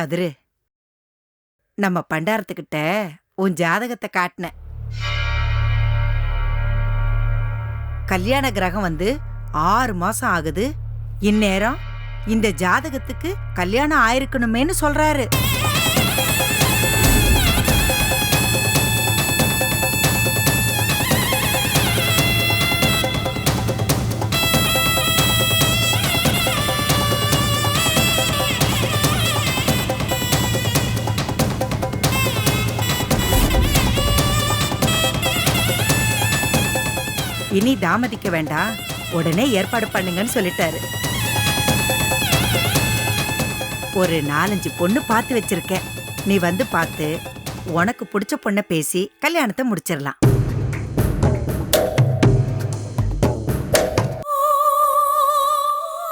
கதிரு நம்ம பண்டாரத்துக்கிட்ட உன் ஜாதகத்தை காட்டினேன். கல்யாண கிரகம் வந்து ஆறு மாசம் ஆகுது. இந்நேரம் இந்த ஜாதகத்துக்கு கல்யாணம் ஆயிருக்கணுமேன்னு சொல்றாரு. இனி தாமதிக்க வேண்டாம் உடனே ஏற்பாடு பண்ணுங்கன்னு சொல்லிட்டாரு. ஒரு நாலஞ்சு பொண்ணு பார்த்து வச்சிருக்கேன். நீ வந்து பார்த்து உனக்கு பிடிச்ச பொண்ணை பேசி கல்யாணத்தை முடிச்சிடலாம்.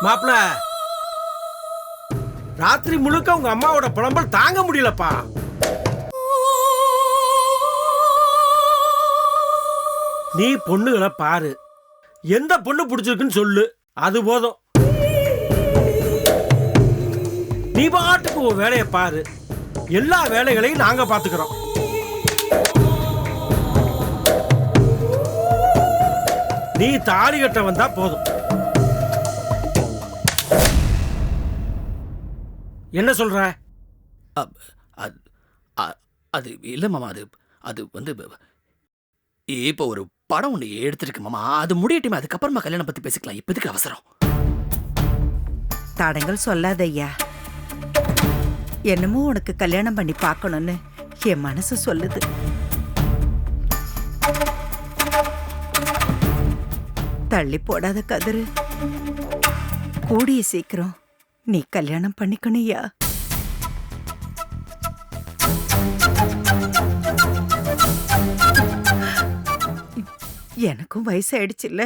மாப்பிள ராத்திரி முழுக்க உங்க அம்மாவோட புலம்பல் தாங்க முடியலப்பா. நீ பொண்ணுகளை பாரு. எந்த பொண்ணு பிடிச்சிருக்குன்னு சொல்லு. அது போதும். நீ பாட்டுக்கு உன் வேலையை பாரு. எல்லா வேலைகளையும் நாங்க பாத்துக்கிறோம். நீ தாலி கட்ட வந்தா போதும். என்ன சொல்ற? அப்- அது அ- அது இல்லை மாமா அது அது வந்து இப்போ ஒரு படம் ஒன்று எடுத்துருக்கு மாமா. அது முடியட்டுமே. அதுக்கப்புறமா கல்யாணம் பற்றி பேசிக்கலாம். இப்போதுக்கு அவசரம்? தடங்கள் சொல்லாத ஐயா என்னமோ உனக்கு கல்யாணம் பண்ணி பார்க்கணும்னு என் மனசு சொல்லுது. தள்ளி போடாத கதிரு. கூடிய சீக்கிரம் நீ கல்யாணம் பண்ணிக்கணும்யா. எனக்கும் வயசாயிடுச்சுல்ல.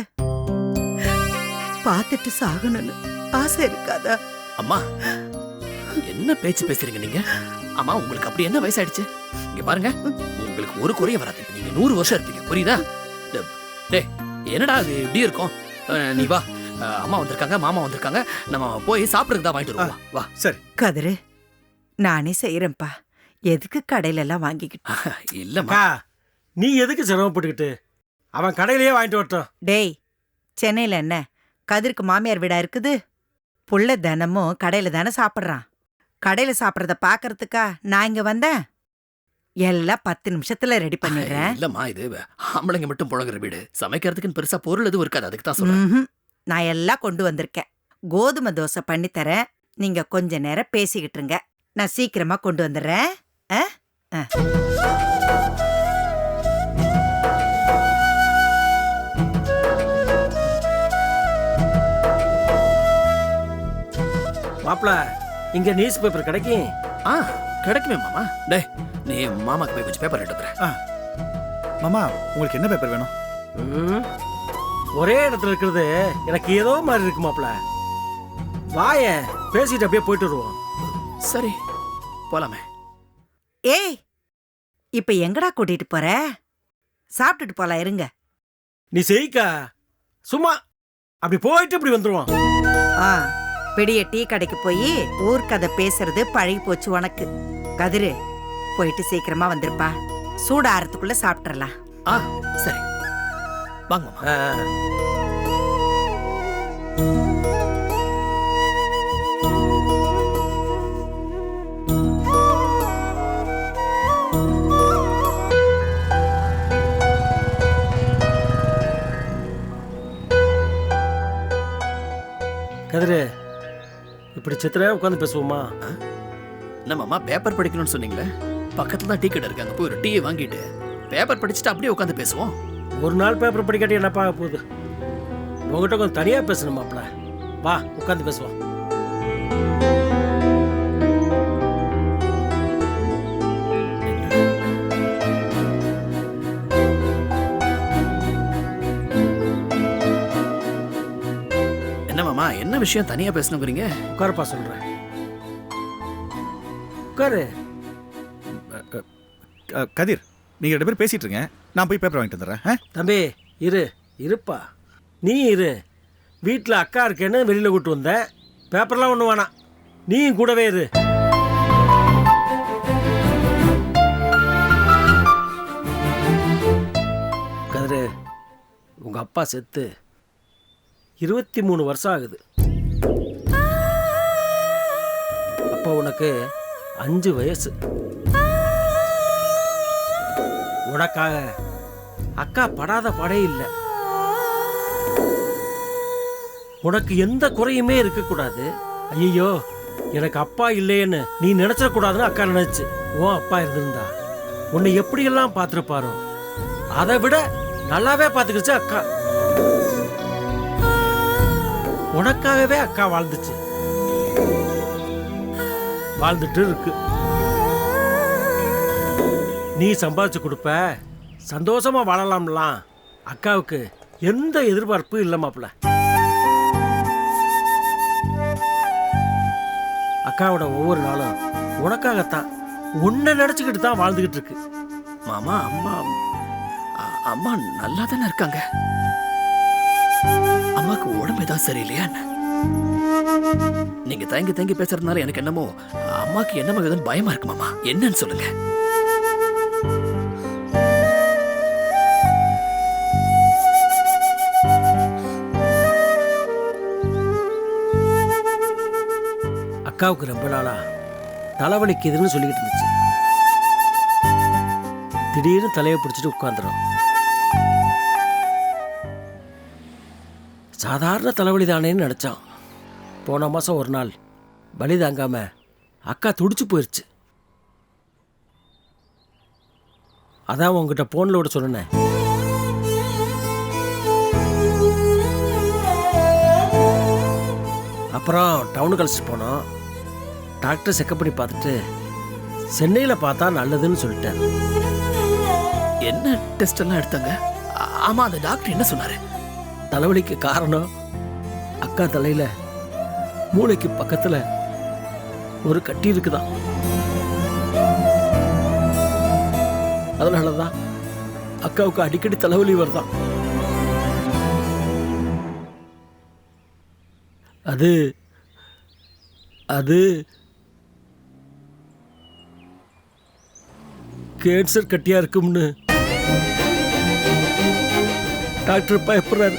பார்த்துட்டு சாகணும்னு ஆசை இருக்காதா? அம்மா என்ன பேச்சு பேசுறீங்க நீங்க? அம்மா உங்களுக்கு அப்படி என்ன வயசாயிடுச்சு? இங்க பாருங்க உங்களுக்கு ஒரு குறைய வராது. நீங்க நூறு வருஷம் இருப்பீங்க புரியுதா? டே- டேய் என்னடா அது இப்படி இருக்கும்? நீ வா. அம்மா வந்திருக்காங்க மாமா வந்திருக்காங்க. நம்ம போய் சாப்பிட்றதுக்கு தான் வாங்கிட்டு வருவோம். வா, வா சரி. கதிரு நானே செய்யறேன்ப்பா எதுக்கு கடையில எல்லாம் வாங்கிக்கிட்டு? இல்லம்மா. நீ எதுக்கு சிரமப்பட்டுக்கிட்டு? அவன் கடையிலேயே வாங்கிட்டு வரட்டும். டேய் சென்னையில என்ன? கதிருக்கு மாமியார் வீடா இருக்குது? புள்ள தினமும் கடையில தானே சாப்பிட்றான். கடையில சாப்பிட்றத பாக்கறதுக்கா நான் இங்க வந்தேன்? எல்லாம் பத்து நிமிஷத்துல ரெடி பண்ணிடுறேன். இல்லம்மா இது ஆம்பளைங்க மட்டும் புழங்குற வீடு. சமைக்கிறதுக்குன்னு பெருசா பொருள் எதுவும் இருக்காது அதுக்கு தான் சொல்றேன். நான் எல்லாம் கொண்டு வந்திருக்கேன். கோதுமை தோசை பண்ணி தரேன் நீங்க கொஞ்ச நேரம் பேசிக்கிட்டு இருங்க நான் சீக்கிரமா கொண்டு வந்துடுறேன். ஆ? ஆ. மாப்பிள இங்க நியூஸ் பேப்பர் கிடைக்கும் ஆ கிடைக்குமே மாமா. டேய் நீ மாமாக்கு போய் கொஞ்சம் பேப்பர் எடுத்துறேன் மாமா உங்களுக்கு என்ன பேப்பர் வேணும்? ம். ஒரே இடத்துல இருக்கிறது எனக்கு ஏதோ மாதிரி இருக்கு மாப்பிள வாய பேசிட்டு அப்படியே போயிட்டு வருவோம். சரி போலாமே. ஏய் இப்ப எங்கடா கூட்டிட்டு போற? சாப்பிட்டுட்டு போலாம் இருங்க. நீ செய்க்கா. சும்மா அப்படி போயிட்டு இப்படி வந்துருவோம். ஆ. பெரிய டீ கடைக்கு போய் ஊர் கதை பேசுறது பழகி போச்சு உனக்கு. கதிரு போயிட்டு சீக்கிரமா வந்திருப்பா. சூடாறதுக்குள்ள சாப்பிட்றலாம் ஆ சரி. வாங்க இப்படி சித்திர உட்காந்து பேசுவோமா? என்ன மாமா பேப்பர் படிக்கணும்னு சொன்னீங்களே? பக்கத்துல தான் டீ கடை இருக்கு அங்க போய் ஒரு டீயை வாங்கிட்டு பேப்பர் படிச்சுட்டு அப்படியே உட்காந்து பேசுவோம். ஒரு நாள் பேப்பர் படிக்காட்டி என்னப்பா ஆகப் போகுது? உங்ககிட்ட கொஞ்சம் தனியா பேசணும் மாப்பிள. வா உட்காந்து பேசுவோம். விஷயம் தனியாக பேசணுங்கிறீங்க? உட்காரப்பா சொல்கிறேன் உட்காரு. கதிர் நீங்கள் ரெண்டு பேரும் பேசிகிட்டு இருங்க நான் போய் பேப்பர் வாங்கிட்டு வந்துடுறேன். தம்பி இரு. இருப்பா. நீ இரு. வீட்டில் அக்கா இருக்கேன்னு வெளியில் கூட்டு வந்தேன் பேப்பர்லாம் ஒன்று வேணாம். நீயும் கூடவே இரு. கதிரு உங்கள் அப்பா செத்து. இருபத்தி மூணு வருஷம் ஆகுது. இப்போ உனக்கு அஞ்சு வயசு. உனக்காக அக்கா படாத படே இல்லை. உனக்கு எந்த குறையுமே இருக்கக்கூடாது. ஐயோ எனக்கு அப்பா இல்லையேன்னு நீ நினைச்சிடக்கூடாதுன்னு அக்கா நினைச்சு ஓ அப்பா இருந்திருந்தா. உன்னை எப்படியெல்லாம் பார்த்துருப்பாரோ அதை விட நல்லாவே பார்த்துக்கிச்சு அக்கா. உனக்காகவே அக்கா வாழ்ந்துச்சு. வாழ்ந்துட்டு இருக்கு. நீ சம்பாதிச்சு கொடுப்ப. சந்தோஷமா வாழலாம்லாம் அக்காவுக்கு எந்த எதிர்பார்ப்பும் இல்லை மாப்பிள்ள. அக்காவோட ஒவ்வொரு நாளும் உனக்காகத்தான் உன்னை நினச்சிக்கிட்டு தான் வாழ்ந்துகிட்டு இருக்கு. மாமா அம்மா அம்மா நல்லா தானே இருக்காங்க. அம்மாக்கு உடம்பு ஏதாவது சரியில்லையா என்ன? நீங்க தயங்கி தயங்கி பேசுறதுனால எனக்கு என்னமோ அம்மாக்கு என்ன மகன் பயமா இருக்கு மாமா? என்னன்னு சொல்லுங்க. அக்காவுக்கு ரொம்ப நாளா தலைவலிக்குதுன்னு சொல்லிக்கிட்டு இருந்துச்சு. திடீர்னு தலையை பிடிச்சிட்டு உட்காந்துரும் சாதாரண தலைவலி தானேன்னு நினச்சான். போன மாதம் ஒரு நாள் பலி தாங்காமல் அக்கா துடிச்சு போயிடுச்சு அதான் உங்ககிட்ட ஃபோனில் விட சொன்னேன். அப்புறம் டவுனுக்கு அழைச்சிட்டு போனோம். டாக்டர் செக்கப் பண்ணி பார்த்துட்டு சென்னையில் பார்த்தா நல்லதுன்னு சொல்லிட்டார். என்ன டெஸ்ட் எல்லாம் எடுத்தாங்க? ஆ- ஆமா அந்த டாக்டர் என்ன சொன்னாரு? தலைவலிக்கு காரணம் அக்கா தலையில மூளைக்கு பக்கத்துல ஒரு கட்டி இருக்குதான். அதனால தான் அக்காவுக்கு அடிக்கடி தலைவலி வருதான். அது அது கேன்சர் கட்டியா இருக்கும்னு டாக்டர் பயப்படுறாரு.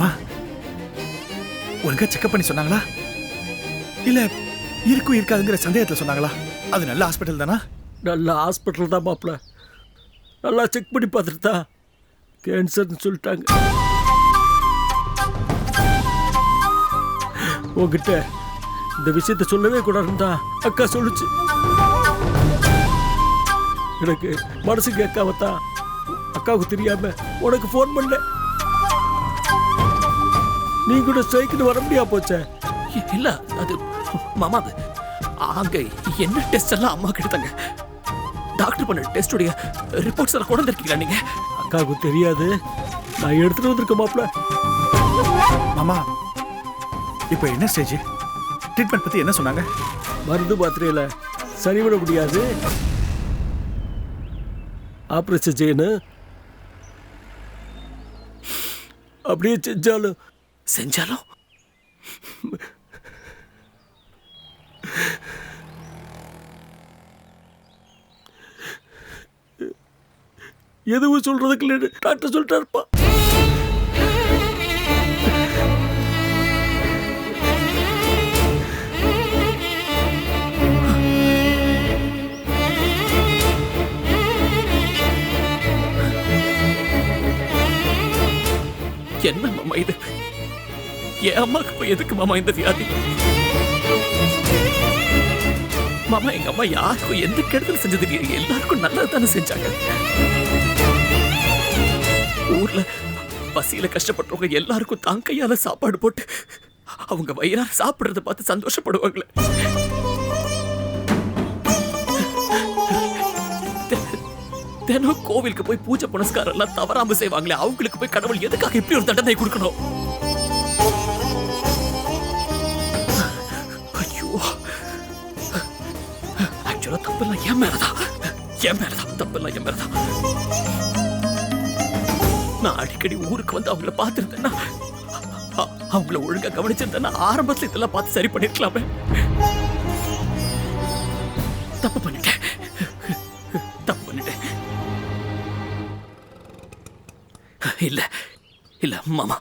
அம்மா ஒழுங்கா செக்அப் பண்ணி சொன்னாங்களா? இல்ல இருக்கும் இருக்காதுங்கிற சந்தேகத்துல சொன்னாங்களா? அது நல்ல ஹாஸ்பிட்டல் தானா? நல்ல ஹாஸ்பிட்டல் தான் மாப்பிள்ள நல்லா செக் பண்ணி பார்த்துட்டு தான் கேன்சர்னு சொல்லிட்டாங்க. உங்ககிட்ட இந்த விஷயத்த சொல்லவே கூடாதுன்னு தான் அக்கா சொல்லுச்சு. எனக்கு மனசு கேட்காமத்தான் அக்காவுக்கு தெரியாம உனக்கு ஃபோன் பண்ணேன். நீ கூட ஸ்ட்ரைக்குன்னு வர முடியா போச்சே? இல்ல அது மாமா அது அங்க என்ன டெஸ்ட் எல்லாம் அம்மா எடுத்தாங்க டாக்டர் பண்ண டெஸ்டுடைய ரிப்போர்ட்ஸ் எல்லாம் கொண்டு வந்திருக்கீங்களா நீங்க? அக்காவுக்கு தெரியாது. நான் எடுத்துட்டு வந்திருக்கேன் மாப்பிள்ள. மாமா இப்போ என்ன ஸ்டேஜ் ட்ரீட்மெண்ட் பத்தி என்ன சொன்னாங்க? மருந்து மாத்திரையில சரிவிட முடியாது. ஆப்ரேஷன் செய்யணும். அப்படியே செஞ்சாலும் செஞ்சாலும் எதுவும் சொல்றதுக்கு இல்லைன்னு டாக்டர் சொல்லிட்டாருப்பா. என்ன மாமா இது? என் அம்மாக்கு போய் எதுக்கு மாமா இந்த வியாதி மாமா எங்க அம்மா யாருக்கும் எந்த கெடுதல் செஞ்சது இல்லையே எல்லாருக்கும் நல்லது தானே செஞ்சாங்க ஊர்ல பசியில கஷ்டப்பட்டவங்க எல்லாருக்கும் தான் கையால சாப்பாடு போட்டு அவங்க வயிறார சாப்பிடுறத பார்த்து சந்தோஷப்படுவாங்களே தினம் கோவிலுக்கு போய் பூஜை புனஸ்காரம் எல்லாம் தவறாம செய்வாங்களே அவங்களுக்கு போய் கடவுள் எதுக்காக இப்படி ஒரு தண்டனை கொடுக்கணும் ஆக்சுவலா தப்பெல்லாம் என் மேலதான் என் மேலதான் தப்பெல்லாம் என் மேலதான் நான் அடிக்கடி ஊருக்கு வந்து அவங்கள பார்த்துருந்தேன்னா அவங்கள ஒழுங்கா கவனிச்சிருந்தேன்னா ஆரம்பத்துல இதெல்லாம் பார்த்து சரி பண்ணிருக்கலாமே தப்பு பண்ணிட்டேன் தப்பு பண்ணிட்டேன் இல்ல இல்ல மாமா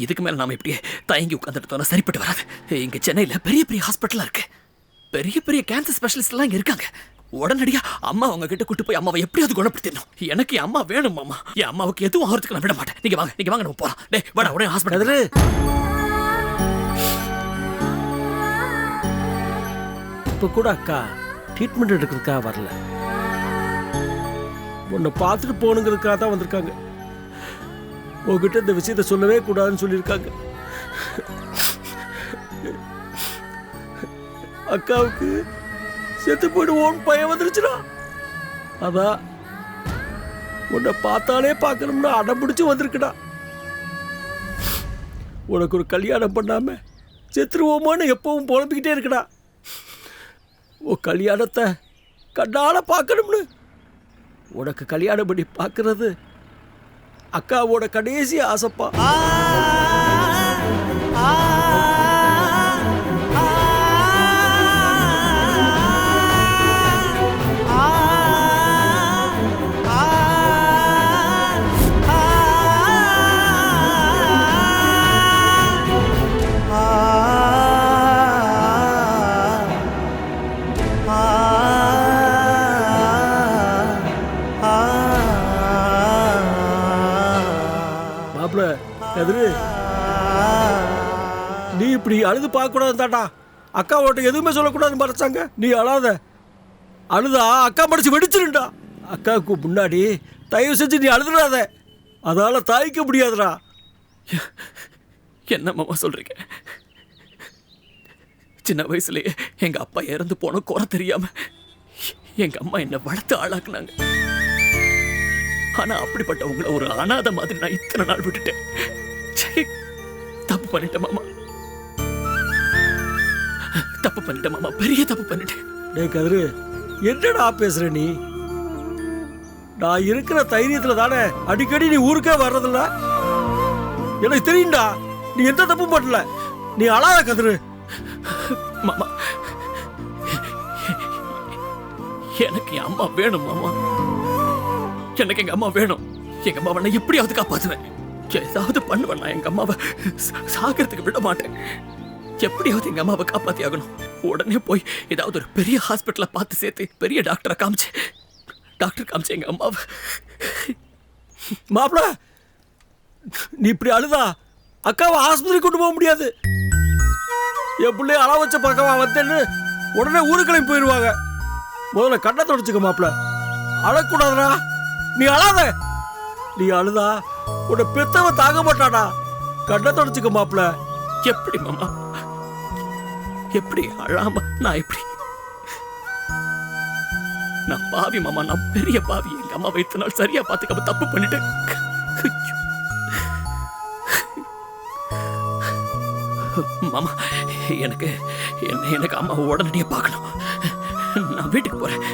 இதுக்கு மேல நாம இப்படியே தயங்கி உட்காந்துட்டு சரிப்பட்டு வராது இங்க சென்னையில பெரிய பெரிய ஹாஸ்பிட்டலா இருக்கு பெரிய பெரிய கேன்சர் ஸ்பெஷலிஸ்ட் எல்லாம் இங்க இருக்காங்க. உடனடியா அம்மா அவங்க கிட்ட கூட்டு போய் அம்மாவை எப்படியாவது குணப்படுத்திடணும். எனக்கு என் அம்மா வேணும் மாமா. என் அம்மாவுக்கு எதுவும் ஆகிறதுக்கு நான் விட மாட்டேன். நீங்க வாங்க நீங்க வாங்க நம்ம போலாம். டே வாடா உடனே ஹாஸ்பிட்டல் இப்போ இப்ப கூட அக்கா ட்ரீட்மெண்ட் எடுக்கிறதுக்காக வரல. உன்னை பார்த்துட்டு போகணுங்கிறதுக்காக தான் வந்திருக்காங்க. உங்ககிட்ட இந்த விஷயத்த சொல்லவே கூடாதுன்னு சொல்லியிருக்காங்க. அக்காவுக்கு செத்து போயிடுவோன்னு பயம் வந்துருச்சுடா. அதான் உன்னை பார்த்தாலே பார்க்கணும்னு அடம் பிடிச்சி வந்திருக்குடா. உனக்கு ஒரு கல்யாணம் பண்ணாமல் செத்துருவோமான்னு எப்பவும் புலம்பிக்கிட்டே இருக்கடா. உன் கல்யாணத்தை கண்ணால பார்க்கணும்னு உனக்கு கல்யாணம் பண்ணி பார்க்கறது அக்காவோட கடைசி ஆசைப்பா. ஆ. இப்படி அழுது பார்க்கக்கூடாது தாட்டா அக்கா ஓட்ட எதுவுமே சொல்லக்கூடாதுன்னு மறைச்சாங்க. நீ அழாத. அழுதா அக்கா மடிச்சு வெடிச்சிருண்டா. அக்காவுக்கு முன்னாடி தயவு செஞ்சு நீ அழுதுடாத. அதால தாய்க்க முடியாதுடா. என்ன மாமா சொல்றீங்க? சின்ன வயசுலயே எங்க அப்பா இறந்து போன குறை தெரியாம எங்க அம்மா என்ன வளர்த்து ஆளாக்குனாங்க. ஆனா அப்படிப்பட்டவங்கள ஒரு அனாதை மாதிரி நான் இத்தனை நாள் விட்டுட்டேன். ச்சே, தப்பு பண்ணிட்டேன் மாமா. தப்பு பண்ணிட்டேன் மாமா பெரிய தப்பு பண்ணிட்டேன். டேய் கதிரு என்னடா பேசுற நீ? நான் இருக்கிற தைரியத்துல தானே அடிக்கடி நீ ஊருக்கே வர்றதில்ல? எனக்கு தெரியும்டா நீ எந்த தப்பும் பண்ணல. நீ அழாத கதிரு. மாமா எனக்கு என் அம்மா வேணும் மாமா. எனக்கு எங்க அம்மா வேணும். எங்க அம்மாவை நான் எப்படியாவது காப்பாத்துவேன். ஏதாவது பண்ணுவேன் நான் எங்க அம்மாவை. சாகிறதுக்கு விட மாட்டேன். எப்படியாவது எங்க அம்மாவை காப்பாத்தி ஆகணும் உடனே போய் ஏதாவது ஒரு பெரிய ஹாஸ்பிட்டலை பார்த்து சேர்த்து பெரிய டாக்டரை காமிச்சு டாக்டர் காமிச்சு எங்க அம்மாவை. மாப்பிள நீ இப்படி அழுதா? அக்காவை ஆஸ்பத்திரி கொண்டு போக முடியாது. என் பிள்ளைய அள வச்ச பக்கமா வந்தேன்னு உடனே ஊருக்கு கிளம்பி போயிடுவாங்க முதல்ல கண்ணை தொடச்சுக்க மாப்பிள. அழக்கூடாதுடா. நீ அழாத. நீ அழுதா உன்னை பெத்தவ தாங்க மாட்டாடா கண்ணை தொடச்சுக்க மாப்பிள. எப்படி மாமா? எப்படி அழாம நான் எப்படி? நான் பாவி மாமா நான் பெரிய பாவி. எங்க அம்மா வைத்த நாள் சரியா பாத்துக்காம தப்பு பண்ணிட்டேன். மாமா எனக்கு என்ன எனக்கு அம்மா உடனடியே பார்க்கணும். நான் வீட்டுக்கு போறேன்.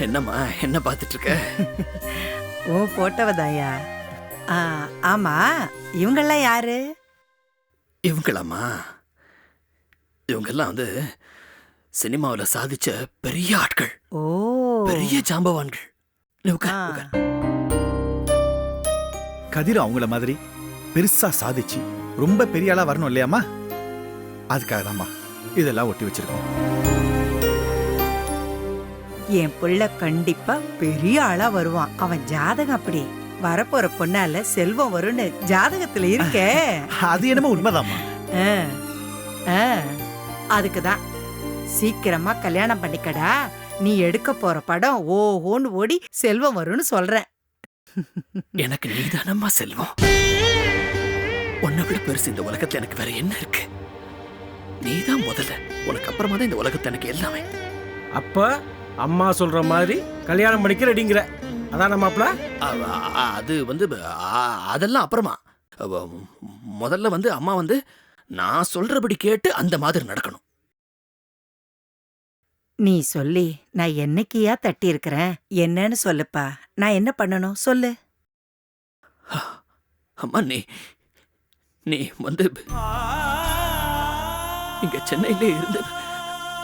என்னம்மா என்ன பார்த்துட்டு இருக்க ஓ போட்டவதாயா ஆ, ஆமா இவங்கெல்லாம் யாரு? இவங்களாம்மா? இவங்கெல்லாம் வந்து சினிமாவில் சாதிச்ச பெரிய ஆட்கள். ஓ. பெரிய ஜாம்பவான்கள். கதிர் அவங்கள மாதிரி பெருசா சாதிச்சு ரொம்ப பெரிய ஆளா வரணும் இல்லையாம்மா? அதுக்காக தான்மா இதெல்லாம் ஒட்டி வச்சிருக்கோம். என் புள்ள கண்டிப்பா பெரிய ஆளா வருவான். அவன் ஜாதகம் அப்படி வரப்போற பொண்ணால செல்வம் வரும்னு ஜாதகத்துல இருக்கே. அது என்னமோ உண்மைதாம்மா. ஆ, ஆ, அதுக்குதான். சீக்கிரமா கல்யாணம் பண்ணிக்கடா. நீ எடுக்க போற படம் ஓஹோன்னு ஓடி செல்வம் வரும்னு சொல்றேன். எனக்கு நீதானம்மா செல்வம். உன்னை விட பெருசு இந்த உலகத்துல எனக்கு வேற என்ன இருக்கு? நீதான் முதல்ல. உனக்கு அப்புறமா தான் இந்த உலகத்துல எனக்கு எல்லாமே. அப்ப? அம்மா சொல்ற மாதிரி கல்யாணம் பண்ணிக்க ரெடிங்கிற அதான் அ- அது வந்து அதெல்லாம் அப்புறமா. முதல்ல வந்து அம்மா வந்து நான் சொல்றபடி கேட்டு அந்த மாதிரி நடக்கணும். நீ சொல்லி நான் என்னைக்கியா தட்டி இருக்கிறேன் என்னன்னு சொல்லுப்பா. நான் என்ன பண்ணணும்? சொல்லு. அம்மா நீ நீ வந்து இங்க சென்னையிலே இருந்து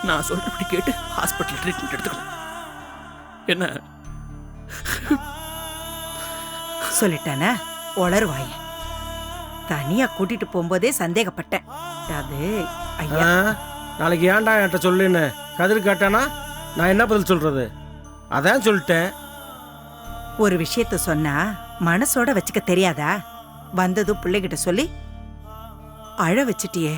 நான் சொல்றபடி கேட்டு ஹாஸ்பிட்டல் ட்ரீட்மெண்ட் எடுத்துக்கணும். என்ன? சொல்லிட்டானே உளறுவாய. தனியா கூட்டிட்டு போகும்போதே சந்தேகப்பட்டேன். அது ஐயா. நாளைக்கு ஏன்டா என்கிட்ட சொல்லுன்னு கதிர் கேட்டானா? நான் என்ன பதில் சொல்றது? அதான் சொல்லிட்டேன். ஒரு விஷயத்த சொன்னா மனசோட வச்சுக்க தெரியாதா? வந்ததும் பிள்ளைகிட்ட சொல்லி அழ வச்சிட்டியே.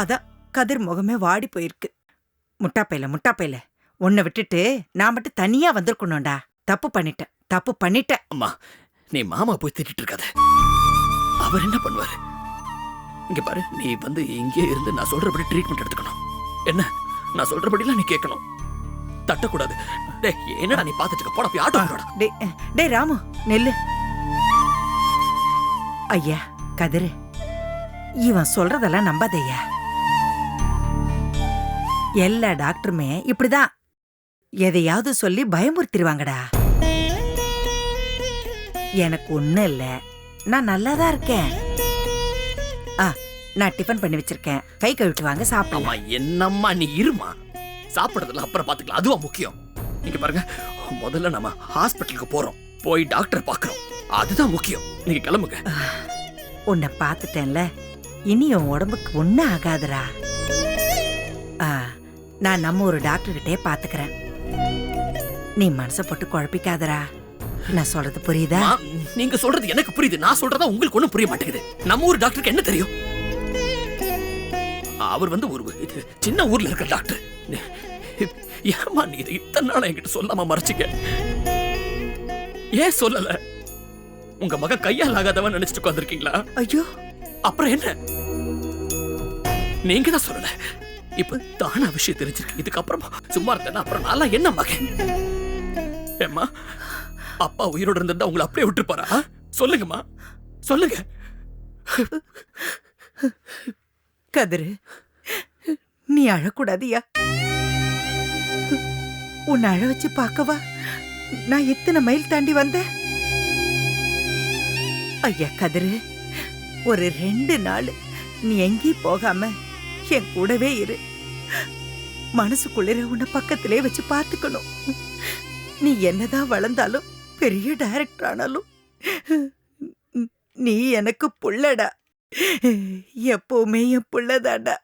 அதான் கதிர் முகமே வாடி போயிருக்கு. முட்டாப்பையில முட்டாப்பையில உன்னை விட்டுட்டு நான் மட்டும் தனியா வந்திருக்கணும்டா. தப்பு பண்ணிட்டேன் தப்பு பண்ணிட்டேன். அம்மா நீ மாமா போய் திட்டிட்டு இருக்காத. அவர் என்ன பண்ணுவாரு? இங்க பாரு நீ வந்து இங்கே இருந்து நான் சொல்றபடி ட்ரீட்மெண்ட் எடுத்துக்கணும். என்ன? நான் சொல்றபடிலாம் நீ கேட்கணும். தட்டக்கூடாது. டேய் என்னடா நீ பார்த்துட்டு போட போய் ஆட்டோ டேய் டேய் ராமு நெல்லு. ஐயா கதிரு. இவன் சொல்றதெல்லாம் நம்பாதய்யா. எல்லா டாக்டருமே இப்படிதான். எதையாவது சொல்லி பயமுறுத்திடுவாங்கடா. எனக்கு ஒண்ணும் இல்ல. நான் நல்லாதான் இருக்கேன். ஆ நான் டிஃபன் பண்ணி வச்சிருக்கேன். கை கழுவிட்டு வாங்க சாப்பிடலாம். அம்மா என்னம்மா நீ இருமா? சாப்பிடுறதுல அப்புறம் பாத்துக்கலாம் அதுவா முக்கியம். நீங்க பாருங்க முதல்ல நம்ம ஹாஸ்பிட்டலுக்கு போறோம். போய் டாக்டர் பார்க்கறோம். அதுதான் முக்கியம். நீங்க கிளம்புங்க. உன்னை பார்த்துட்டேன்ல. இனி உன் உடம்புக்கு ஒன்றும் ஆகாதுடா. ஆ. நான் நம்ம ஒரு டாக்டர்கிட்டே பார்த்துக்கிறேன் நீ மனசை போட்டு குழப்பிக்காதடா. நான் சொல்றது புரியுதா? நீங்க சொல்றது எனக்கு புரியுது. நான் சொல்றதா உங்களுக்கு ஒண்ணும் புரிய மாட்டேங்குது. நம்ம ஊர் டாக்டருக்கு என்ன தெரியும்? அவர் வந்து ஒரு இது சின்ன ஊர்ல இருக்கிற டாக்டர். ஏமா நீ இது இத்தனை நாள் என்கிட்ட சொல்லாம மறைச்சிக்க? ஏன் சொல்லல? உங்க மகன் கையால் ஆகாதவன் நினைச்சிட்டு உட்காந்துருக்கீங்களா ஐயோ. அப்புறம் என்ன? நீங்க தான் சொல்லல. இப்ப தானா விஷயம் தெரிஞ்சிருக்கு. இதுக்கப்புறமா சும்மா இருந்தேன்னா அப்புறம் நல்லா என்ன மகன்? ஏம்மா அப்பா உயிரோட இருந்திருந்தா உங்களை அப்படியே விட்டுருப்பாரா? சொல்லுங்கம்மா. சொல்லுங்க. கதிரு நீ அழக்கூடாதியா? உன்னை அழ வச்சு பார்க்கவா? நான் எத்தனை மைல் தாண்டி வந்தேன். ஐயா கதிரு ஒரு ரெண்டு நாள் நீ எங்கேயும் போகாம என் கூடவே இரு. மனசுக்குள்ளிர உன்னை பக்கத்திலே வச்சு பார்த்துக்கணும். நீ என்னதான் வளர்ந்தாலும் பெரிய டைரக்டர் ஆனாலும் நீ எனக்கு புள்ளடா. எப்பவுமே என் புள்ளதாடா